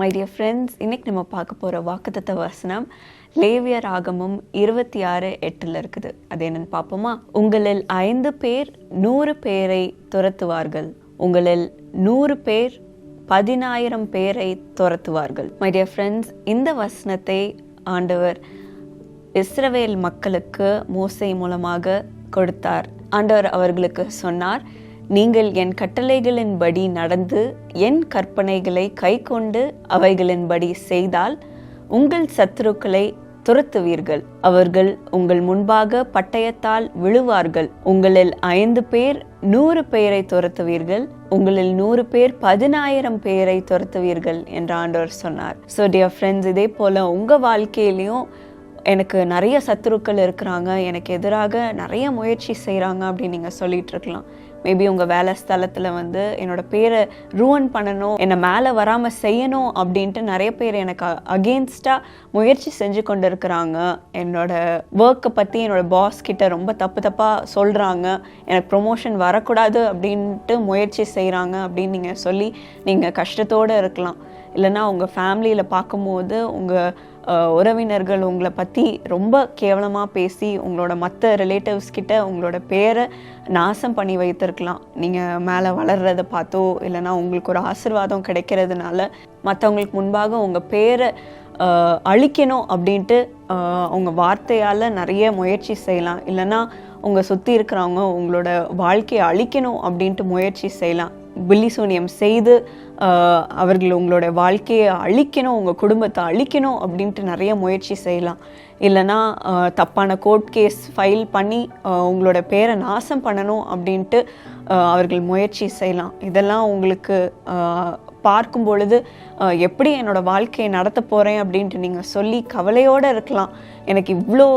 My dear friends இன்றைக்கி நம்ம பார்க்க போகிற வாக்குத்தத்த வசனம் லேவியர் ஆகமும் இருபத்தி ஆறு எட்டில் இருக்குது. அது என்னன்னு பார்ப்போமா? உங்களில் ஐந்து பேர் நூறு பேரை துரத்துவார்கள். உங்களில் நூறு பேர் பதினாயிரம் பேரை துரத்துவார்கள். மை டியர் ஃப்ரெண்ட்ஸ் இந்த வசனத்தை ஆண்டவர் இஸ்ரவேல் மக்களுக்கு மோசை மூலமாக கொடுத்தார். ஆண்டவர் அவர்களுக்கு சொன்னார் நீங்கள் என் கட்டளைகளின்படி நடந்து என் கற்பனைகளை கைக்கொண்டு அவைகளின்படி செய்தால் உங்கள் சத்துருக்களை துரத்துவீர்கள். அவர்கள் உங்கள் முன்பாக பட்டயத்தால் விழுவார்கள். உங்களில் ஐந்து பேர் நூறு பேரை துரத்துவீர்கள். உங்களில் நூறு பேர் பதினாயிரம் பேரை துரத்துவீர்கள் என்று ஆண்டவர் சொன்னார். ஸோ டியர் ஃப்ரெண்ட்ஸ் இதே போல உங்க வாழ்க்கையிலையும் எனக்கு நிறைய சத்துருக்கள் இருக்கிறாங்க. எனக்கு எதிராக நிறைய முயற்சி செய்கிறாங்க அப்படின்னு நீங்கள் சொல்லிட்டு இருக்கலாம். மேபி உங்கள் வேலை ஸ்தலத்தில் வந்து என்னோட பேரை ரூவன் பண்ணணும் என்னை மேலே வராமல் செய்யணும் அப்படின்ட்டு நிறைய பேர் எனக்கு அகேன்ஸ்டாக முயற்சி செஞ்சு கொண்டு இருக்கிறாங்க என்னோட ஒர்க்கை பற்றி என்னோட பாஸ் கிட்ட ரொம்ப தப்பு தப்பாக சொல்கிறாங்க எனக்கு ப்ரொமோஷன் வரக்கூடாது அப்படின்ட்டு முயற்சி செய்கிறாங்க அப்படின்னு நீங்கள் சொல்லி நீங்கள் கஷ்டத்தோடு இருக்கலாம். இல்லைன்னா உங்கள் ஃபேமிலியில் பார்க்கும்போது உங்கள் உறவினர்கள் உங்களை பற்றி ரொம்ப கேவலமாக பேசி உங்களோட மற்ற ரிலேட்டிவ்ஸ் கிட்ட உங்களோட பேரை நாசம் பண்ணி வைத்திருக்கலாம். நீங்கள் மேலே வளர்றதை பார்த்தோ இல்லைன்னா உங்களுக்கு ஒரு ஆசிர்வாதம் கிடைக்கிறதுனால மற்றவங்களுக்கு முன்பாக உங்கள் பேரை அழிக்கணும் அப்படின்ட்டு உங்கள் வார்த்தையால் நிறைய முயற்சி செய்யலாம். இல்லைன்னா உங்கள் சுற்றி இருக்கிறவங்க உங்களோட வாழ்க்கையை அழிக்கணும் அப்படின்ட்டு முயற்சி செய்யலாம். பில்லி சூனியம் செய்து அவர்கள் உங்களோட வாழ்க்கையை அழிக்கணும் உங்கள் குடும்பத்தை அழிக்கணும் அப்படின்ட்டு நிறைய முயற்சி செய்யலாம். இல்லைன்னா தப்பான கோர்ட் கேஸ் ஃபைல் பண்ணி உங்களோட பேரை நாசம் பண்ணணும் அப்படின்ட்டு அவர்கள் முயற்சி செய்யலாம். இதெல்லாம் உங்களுக்கு பார்க்கும் பொழுது எப்படி என்னோட வாழ்க்கையை நடத்த போகிறேன் அப்படின்ட்டு நீங்கள் சொல்லி கவலையோடு இருக்கலாம். எனக்கு இவ்வளோ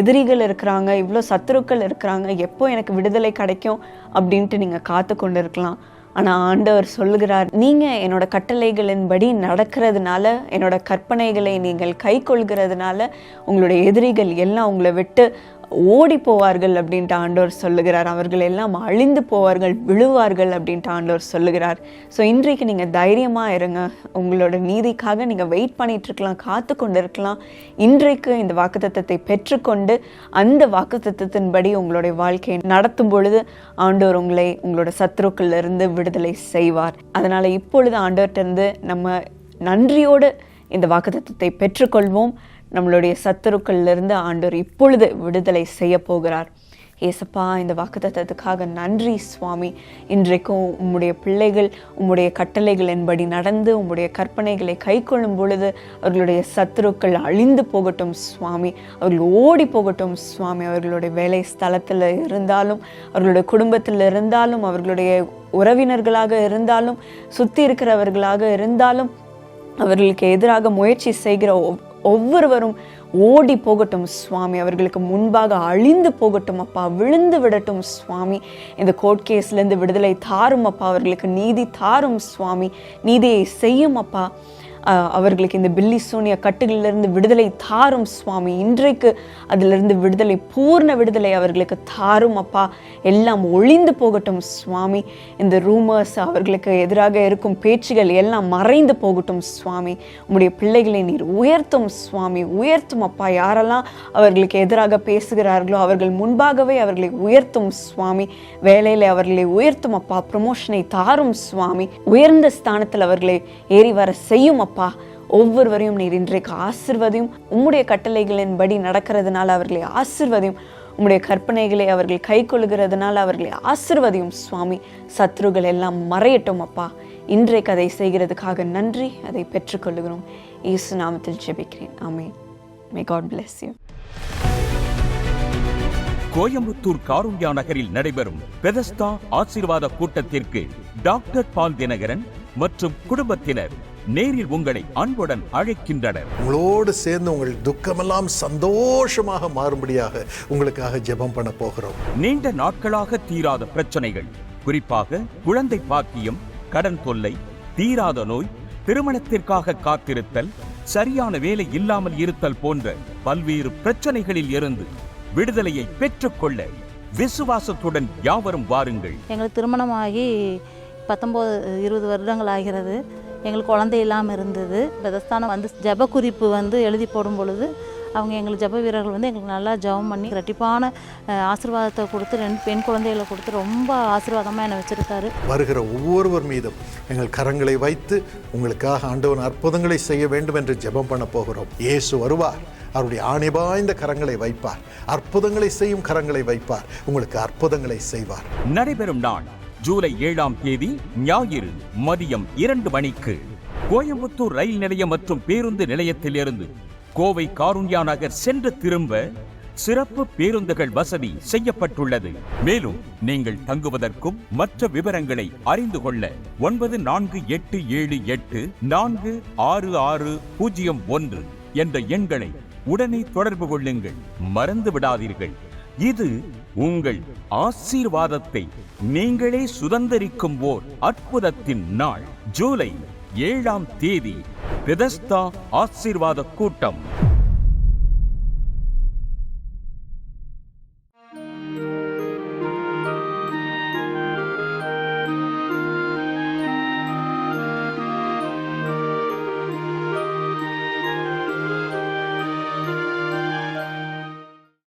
எதிரிகள் இருக்கிறாங்க இவ்வளோ சத்துருக்கள் இருக்கிறாங்க எப்போ எனக்கு விடுதலை கிடைக்கும் அப்படின்ட்டு நீங்கள் காத்து கொண்டு இருக்கலாம் ஆனால் ஆண்டவர் சொல்கிறார் நீங்கள் என்னோட கட்டளைகளின்படி நடக்கிறதுனால என்னோட கற்பனைகளை நீங்கள் கை கொள்கிறதுனால உங்களுடைய எதிரிகள் எல்லாம் உங்களை விட்டு ஓடி போவார்கள் அப்படின்ட்டு ஆண்டவர் சொல்லுகிறார். அவர்கள் எல்லாம் அழிந்து போவார்கள் விழுவார்கள் அப்படின்ட்டு ஆண்டவர் சொல்லுகிறார். ஸோ இன்றைக்கு நீங்கள் தைரியமாக இருங்க. உங்களோட நீதிக்காக நீங்கள் வெயிட் பண்ணிட்டு இருக்கலாம் காத்து கொண்டு இருக்கலாம் இன்றைக்கு இந்த வாக்குத்தத்தை பெற்றுக்கொண்டு அந்த வாக்குத்தத்தத்தின்படி உங்களுடைய வாழ்க்கையை நடத்தும் பொழுது ஆண்டவர் உங்களை உங்களோட சத்துருக்கள்ல இருந்து விடுதலை செய்வார். அதனால் இப்பொழுது ஆண்டவர்கிட்டருந்து நம்ம நன்றியோடு இந்த வாக்குத்தத்தை பெற்றுக்கொள்வோம். நம்மளுடைய சத்துருக்கள்லேருந்து ஆண்டவர் இப்பொழுது விடுதலை செய்ய போகிறார். ஏசப்பா இந்த வாக்குத்தத்தத்துக்காக நன்றி சுவாமி. இன்றைக்கும் உம்முடைய பிள்ளைகள் உம்முடைய கட்டளைகளின்படி நடந்து உம்முடைய கற்பனைகளை கை கொள்ளும் பொழுது அவர்களுடைய சத்துருக்கள் அழிந்து போகட்டும் சுவாமி. அவர்கள் ஓடி போகட்டும் சுவாமி. அவர்களுடைய வேலை ஸ்தலத்தில் இருந்தாலும் அவர்களுடைய குடும்பத்தில் இருந்தாலும் அவர்களுடைய உறவினர்களாக இருந்தாலும் சுற்றி இருக்கிறவர்களாக இருந்தாலும் அவர்களுக்கு எதிராக முயற்சி செய்கிற ஒவ்வொருவரும் ஓடி போகட்டும் சுவாமி. அவர்களுக்கு முன்பாக அழிந்து போகட்டும் அப்பா. விழுந்து விடட்டும் சுவாமி. இந்த கோர்ட் கேஸ்லேருந்து விடுதலை தாரும் அப்பா. அவர்களுக்கு நீதி தாரும் சுவாமி. நீதியை செய்யும் அப்பா. அவர்களுக்கு இந்த பில்லி சூனிய கட்டுகளிலிருந்து விடுதலை தாரும் சுவாமி. இன்றைக்கு அதிலிருந்து விடுதலை பூர்ண விடுதலை அவர்களுக்கு தாரும் அப்பா. எல்லாம் ஒளிந்து போகட்டும் சுவாமி. இந்த ரூமர்ஸ் அவர்களுக்கு எதிராக இருக்கும் பேச்சுகள் எல்லாம் மறைந்து போகட்டும் சுவாமி. உங்களுடைய பிள்ளைகளை நீர் உயர்த்தும் சுவாமி. உயர்த்தும் அப்பா. யாரெல்லாம் அவர்களுக்கு எதிராக பேசுகிறார்களோ அவர்கள் முன்பாகவே அவர்களை உயர்த்தும் சுவாமி. வேலையில் அவர்களை உயர்த்தும் அப்பா. ப்ரமோஷனை தாரும் சுவாமி. உயர்ந்த ஸ்தானத்தில் அவர்களை ஏறி வர செய்யும் அப்பா. ஒவ்வொருவரையும் நீர் இன்றைக்கு ஆசிர்வதையும் உம்முடைய கட்டளைகளின்படி நடக்கிறதுனால அவர்களை ஆசிர்வதையும் உம்முடைய கற்பனைகளை அவர்கள் கை கொள்கிறதுனால அவர்களை ஆசிர்வதையும் சுவாமி. சத்ருகள் எல்லாம் மறையட்டும் அப்பா. இன்றைக்கு அதை செய்கிறதுக்காக நன்றி. அதை பெற்றுக்கொள்கிறோம் இயேசு நாமத்தில் ஜெபிக்கிறேன். ஆமே may God bless you Coimbatore Karunya நகரில் நடைபெறும் பெதஸ்தா ஆசீர்வாத கூட்டத்திற்கு டாக்டர் பால் தினகரன் மற்றும் குடும்பத்தினர் நேரில் உங்களை அன்புடன் அழைக்கின்றனர். உங்களோடு சேர்ந்து உங்கள் துக்கமெல்லாம் சந்தோஷமாக மாறும்படியாக உங்களுக்காக ஜெபம் பண்ண போகிறோம். நீண்ட நாட்களாக தீராத பிரச்சனைகள் குறிப்பாக குழந்தை பாக்கியம் கடன் தொல்லை தீராத நோய் திருமணத்திற்காக காத்திருத்தல் சரியான வேலை இல்லாமல் இருத்தல் போன்ற பல்வேறு பிரச்சனைகளில் இருந்து விடுதலையை பெற்றுக்கொள்ள விசுவாசத்துடன் யாவரும் வாருங்கள். எங்களுக்கு திருமணமாகி பத்தொம்போது இருபது வருடங்கள் ஆகிறது. எங்களுக்கு குழந்தை இல்லாமல் இருந்தது. பெதஸ்தானம் வந்து ஜெப குறிப்பு வந்து எழுதி போடும் பொழுது அவங்க எங்களுக்கு ஜெப வீரர்கள் வந்து எங்களுக்கு நல்லா ஜெபம் பண்ணி ரெட்டிப்பான ஆசீர்வாதத்தை கொடுத்து ரெண்டு பெண் குழந்தைகளை கொடுத்து ரொம்ப ஆசீர்வாதமாக என்னை வச்சுருக்காரு. வருகிற ஒவ்வொருவர் மீதும் எங்கள் கரங்களை வைத்து உங்களுக்காக ஆண்டவன் அற்புதங்களை செய்ய வேண்டும் என்று ஜெபம் பண்ண போகிறோம். இயேசு வருவார். அவருடைய ஆணிபாய்ந்த கரங்களை வைப்பார். அற்புதங்களை செய்யும் கரங்களை வைப்பார். உங்களுக்கு அற்புதங்களை செய்வார். நடைபெறும் நாள் ஜூலை ஏழாம் தேதி ஞாயிறு மதியம் இரண்டு மணிக்கு கோயம்புத்தூர் ரயில் நிலையம் மற்றும் பேருந்து நிலையத்திலிருந்து கோவை காருண்யா நகர் சென்று திரும்ப சிறப்பு பேருந்துகள் வசதி செய்யப்பட்டுள்ளது. மேலும் நீங்கள் தங்குவதற்கும் மற்ற விவரங்களை அறிந்து கொள்ள ஒன்பது நான்கு எட்டு ஏழு எட்டு நான்கு ஆறு ஆறு பூஜ்ஜியம் ஒன்று என்ற எண்களை உடனே தொடர்பு கொள்ளுங்கள். மறந்து விடாதீர்கள் இது உங்கள் ஆசீர்வாதத்தை நீங்களே சுதந்திரிக்கும் ஓர் அற்புதத்தின் நாள் ஜூலை ஏழாம் தேதி. பெதஸ்தா ஆசீர்வாத கூட்டம்.